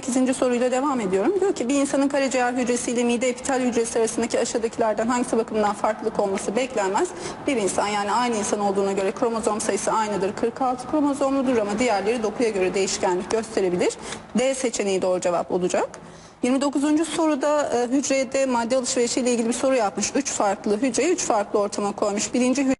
8. soruyla devam ediyorum. Diyor ki bir insanın karaciğer hücresi ile mide epitel hücresi arasındaki aşağıdakilerden hangisi bakımından farklılık olması beklenmez? Bir insan yani aynı insan olduğuna göre kromozom sayısı aynıdır. 46 kromozomludur ama diğerleri dokuya göre değişkenlik gösterebilir. D seçeneği doğru cevap olacak. 29. soruda e, hücrede madde alışverişi ile ilgili bir soru yapmış. 3 farklı hücreyi 3 farklı ortama koymuş. Birinci hücre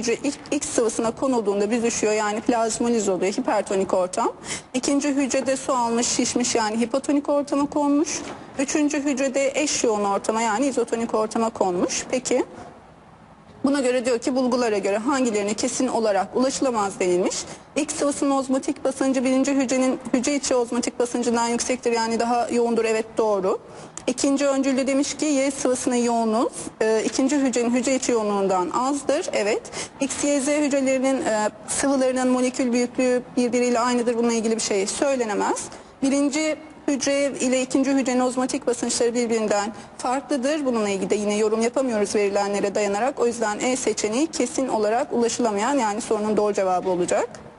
hücre ilk, ilk sıvısına konulduğunda büzüşüyor yani plazmoliz oluyor hipertonik ortam. İkinci hücrede su almış şişmiş yani hipotonik ortama konmuş. Üçüncü hücrede eş yoğun ortama yani izotonik ortama konmuş. Peki Buna göre diyor ki bulgulara göre hangilerine kesin olarak ulaşılamaz denilmiş. X sıvısının ozmotik basıncı birinci hücrenin hücre içi ozmotik basıncından yüksektir yani daha yoğundur evet doğru. İkinci öncülde demiş ki Y sıvısının yoğunluğu e, ikinci hücrenin hücre içi yoğunluğundan azdır evet. X, Y, Z hücrelerinin e, sıvılarının molekül büyüklüğü birbiriyle aynıdır bununla ilgili bir şey söylenemez. Birinci hücre ile ikinci hücrenin ozmotik basınçları birbirinden farklıdır. Bununla ilgili de yine yorum yapamıyoruz verilenlere dayanarak. O yüzden E seçeneği kesin olarak ulaşılamayan yani sorunun doğru cevabı olacak.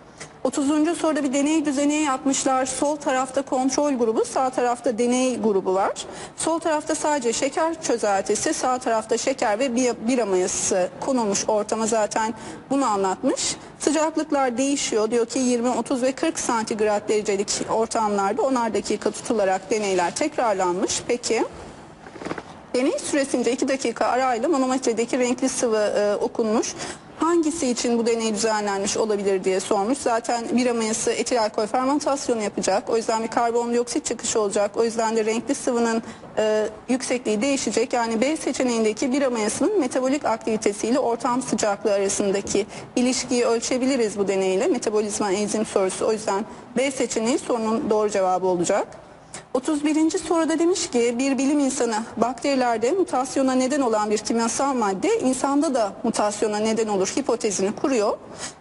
30. soruda bir deney düzeneği yapmışlar. Sol tarafta kontrol grubu, sağ tarafta deney grubu var. Sol tarafta sadece şeker çözeltisi, sağ tarafta şeker ve bir- bira mayası konulmuş ortama zaten bunu anlatmış. Sıcaklıklar değişiyor. Diyor ki 20, 30 ve 40 santigrat derecelik ortamlarda 10'ar dakika tutularak deneyler tekrarlanmış. Peki Deney süresince 2 dakika arayla manometredeki renkli sıvı e, okunmuş. Hangisi için bu deney düzenlenmiş olabilir diye sormuş. Zaten bira mayası etil alkol fermentasyonu yapacak. O yüzden bir karbondioksit çıkışı olacak. O yüzden de renkli sıvının e, yüksekliği değişecek. Yani B seçeneğindeki bira mayasının metabolik aktivitesiyle ortam sıcaklığı arasındaki ilişkiyi ölçebiliriz bu deneyle. Metabolizma enzim sorusu. O yüzden B seçeneği sorunun doğru cevabı olacak. 31. soruda demiş ki bir bilim insanı bakterilerde mutasyona neden olan bir kimyasal madde insanda da mutasyona neden olur hipotezini kuruyor.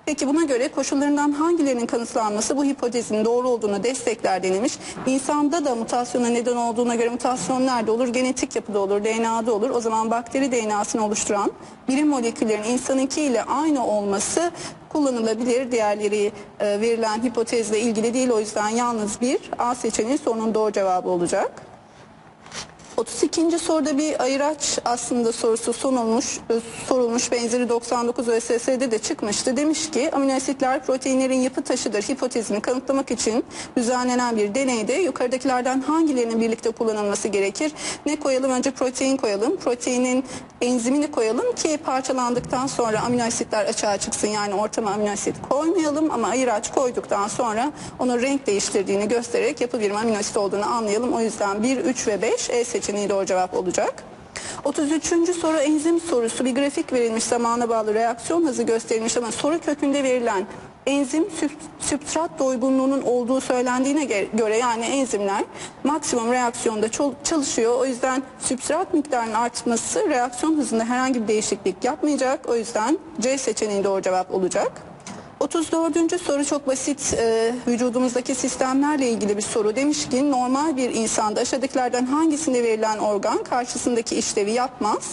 Peki buna göre koşullarından hangilerinin kanıtlanması bu hipotezin doğru olduğunu destekler denilmiş. İnsanda da mutasyona neden olduğuna göre mutasyon nerede olur? Genetik yapıda olur, DNA'da olur. O zaman bakteri DNA'sını oluşturan birim moleküllerin insanınki ile aynı olması kullanılabilir. Diğerleri e, verilen hipotezle ilgili değil. O yüzden yalnız bir A seçeneği sorunun doğru cevabı olacak. 32. soruda bir ayıraç aslında sorusu sonulmuş, e, sorulmuş benzeri 99 ÖSS'de de çıkmıştı. Demiş ki amino asitler proteinlerin yapı taşıdır hipotezini kanıtlamak için düzenlenen bir deneyde yukarıdakilerden hangilerinin birlikte kullanılması gerekir? Ne koyalım? Önce protein koyalım. Proteinin enzimini koyalım ki parçalandıktan sonra amino asitler açığa çıksın. Yani ortama amino asit koymayalım ama ayıraç koyduktan sonra onun renk değiştirdiğini göstererek yapı birimi amino asit olduğunu anlayalım. O yüzden 1, 3 ve 5 E seçeneği doğru cevap olacak. 33. soru enzim sorusu. Bir grafik verilmiş zamana bağlı reaksiyon hızı gösterilmiş ama soru kökünde verilen enzim sübstrat doygunluğunun olduğu söylendiğine göre yani enzimler maksimum reaksiyonda çalışıyor. O yüzden sübstrat miktarının artması reaksiyon hızında herhangi bir değişiklik yapmayacak. O yüzden C seçeneği doğru cevap olacak. 34. soru çok basit e, vücudumuzdaki sistemlerle ilgili bir soru. Demiş ki normal bir insanda aşağıdakilerden hangisinde verilen organ karşısındaki işlevi yapmaz?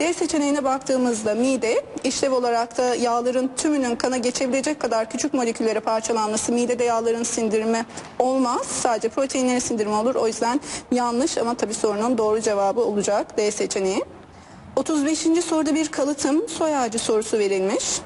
D seçeneğine baktığımızda mide işlev olarak da yağların tümünün kana geçebilecek kadar küçük moleküllere parçalanması midede yağların sindirimi olmaz. Sadece proteinlerin sindirimi olur. O yüzden yanlış ama tabii sorunun doğru cevabı olacak D seçeneği. 35. soruda bir kalıtım soy ağacı sorusu verilmiş.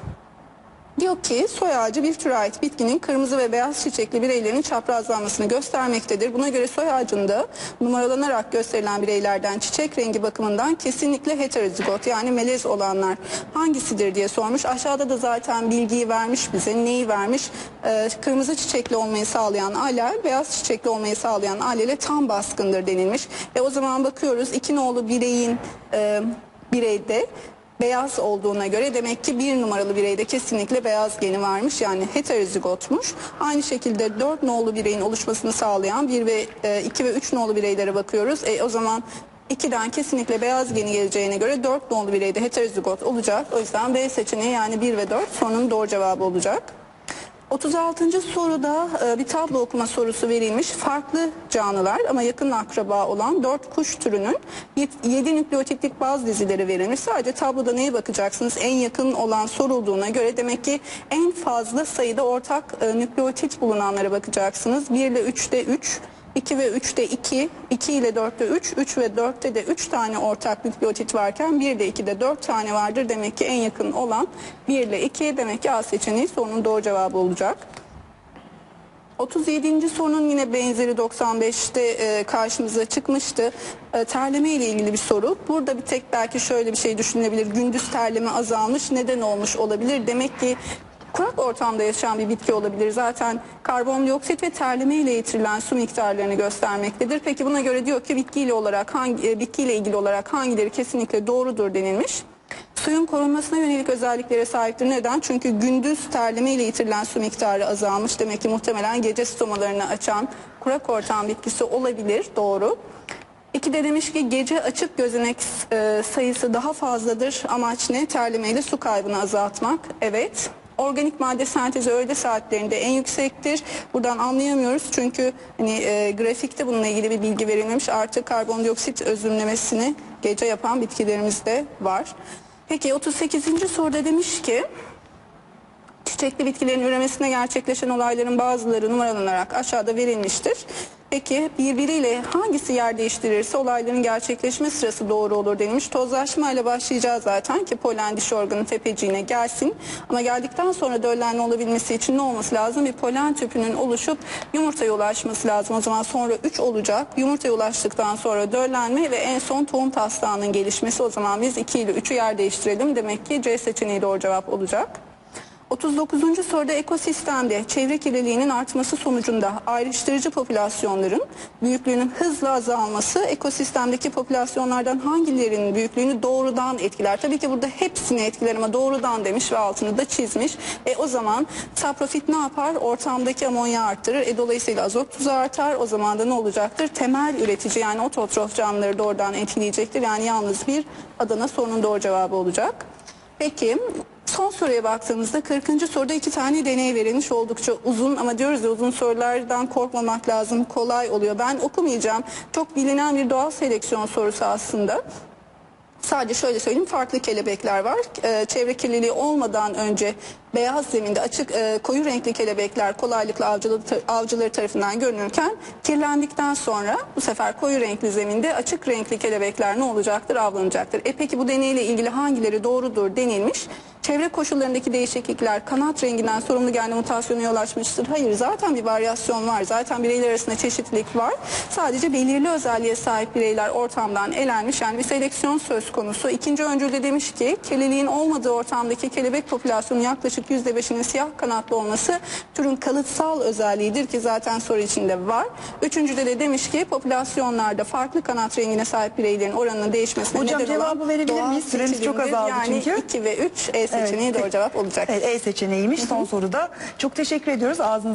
Diyor ki soy ağacı bir türe ait bitkinin kırmızı ve beyaz çiçekli bireylerinin çaprazlanmasını göstermektedir. Buna göre soy ağacında numaralanarak gösterilen bireylerden çiçek rengi bakımından kesinlikle heterozigot yani melez olanlar hangisidir diye sormuş. Aşağıda da zaten bilgiyi vermiş bize neyi vermiş. Ee, kırmızı çiçekli olmayı sağlayan alel beyaz çiçekli olmayı sağlayan alele tam baskındır denilmiş. E o zaman bakıyoruz iki nolu bireyin e, bireyde beyaz olduğuna göre demek ki bir numaralı bireyde kesinlikle beyaz geni varmış yani heterozigotmuş. Aynı şekilde 4 nolu bireyin oluşmasını sağlayan 1 ve 2 ve 3 nolu bireylere bakıyoruz. E, o zaman 2'den kesinlikle beyaz geni geleceğine göre 4 nolu bireyde heterozigot olacak. O yüzden B seçeneği yani 1 ve 4 sorunun doğru cevabı olacak. 36. soruda e, bir tablo okuma sorusu verilmiş. Farklı canlılar ama yakın akraba olan 4 kuş türünün 7 nükleotitlik baz dizileri verilmiş. Sadece tabloda neye bakacaksınız? En yakın olan sorulduğuna göre demek ki en fazla sayıda ortak e, nükleotit bulunanlara bakacaksınız. 1 ile 3'te 3, 2 ve 3'te 2, 2 ile 4'te 3, 3 ve 4'te de 3 tane ortak nükleotit varken 1 ile 2'de 4 tane vardır. Demek ki en yakın olan 1 ile 2 demek ki A seçeneği sorunun doğru cevabı olacak. 37. sorunun yine benzeri 95'te e, karşımıza çıkmıştı. E, terleme ile ilgili bir soru. Burada bir tek belki şöyle bir şey düşünülebilir. Gündüz terleme azalmış. Neden olmuş olabilir? Demek ki kurak ortamda yaşayan bir bitki olabilir. Zaten karbondioksit ve terleme ile yitirilen su miktarlarını göstermektedir. Peki buna göre diyor ki bitkiyle olarak hangi e, bitkiyle ilgili olarak hangileri kesinlikle doğrudur denilmiş. Suyun korunmasına yönelik özelliklere sahiptir. Neden? Çünkü gündüz terleme ile yitirilen su miktarı azalmış. Demek ki muhtemelen gece stomalarını açan kurak ortam bitkisi olabilir. Doğru. İki de demiş ki gece açık gözenek e, sayısı daha fazladır. Amaç ne? Terlemeyle su kaybını azaltmak. Evet. Organik madde sentezi öğle saatlerinde en yüksektir. Buradan anlayamıyoruz çünkü hani e, grafikte bununla ilgili bir bilgi verilmemiş. Artı karbondioksit özümlemesini gece yapan bitkilerimiz de var. Peki 38. soruda demiş ki çiçekli bitkilerin üremesine gerçekleşen olayların bazıları numaralanarak aşağıda verilmiştir. Peki birbiriyle hangisi yer değiştirirse olayların gerçekleşme sırası doğru olur denilmiş. Tozlaşma ile başlayacağız zaten ki polen diş organı tepeciğine gelsin. Ama geldikten sonra döllenme olabilmesi için ne olması lazım? Bir polen tüpünün oluşup yumurtaya ulaşması lazım. O zaman sonra 3 olacak. Yumurtaya ulaştıktan sonra döllenme ve en son tohum taslağının gelişmesi. O zaman biz 2 ile 3'ü yer değiştirelim. Demek ki C seçeneği doğru cevap olacak. 39. soruda ekosistemde çevre kirliliğinin artması sonucunda ayrıştırıcı popülasyonların büyüklüğünün hızla azalması ekosistemdeki popülasyonlardan hangilerinin büyüklüğünü doğrudan etkiler? Tabii ki burada hepsini etkiler ama doğrudan demiş ve altını da çizmiş. E o zaman saprofit ne yapar? Ortamdaki amonya arttırır. E dolayısıyla azot tuzu artar. O zaman da ne olacaktır? Temel üretici yani ototrof canlıları doğrudan etkileyecektir. Yani yalnız bir Adana sorunun doğru cevabı olacak. Peki son soruya baktığımızda 40. soruda iki tane deney verilmiş oldukça uzun ama diyoruz ya uzun sorulardan korkmamak lazım kolay oluyor. Ben okumayacağım çok bilinen bir doğal seleksiyon sorusu aslında. Sadece şöyle söyleyeyim farklı kelebekler var. Ee, çevre kirliliği olmadan önce beyaz zeminde açık e, koyu renkli kelebekler kolaylıkla avcıları, avcıları tarafından görünürken kirlendikten sonra bu sefer koyu renkli zeminde açık renkli kelebekler ne olacaktır? Avlanacaktır. E peki bu deneyle ilgili hangileri doğrudur denilmiş? Çevre koşullarındaki değişiklikler kanat renginden sorumlu genli mutasyona yol açmıştır. Hayır zaten bir varyasyon var. Zaten bireyler arasında çeşitlilik var. Sadece belirli özelliğe sahip bireyler ortamdan elenmiş. Yani bir seleksiyon söz konusu. İkinci öncülde demiş ki kirliliğin olmadığı ortamdaki kelebek popülasyonu yaklaşık %5'inin siyah kanatlı olması türün kalıtsal özelliğidir ki zaten soru içinde var. Üçüncüde de demiş ki popülasyonlarda farklı kanat rengine sahip bireylerin oranının değişmesine Hocam neden cevabı olan verebilir doğal miyiz? Süremiz çok azaldı yani çünkü. 2 ve 3 E seçeneği doğru cevap olacak. Evet, E seçeneğiymiş son soruda. Çok teşekkür ediyoruz. Ağzınıza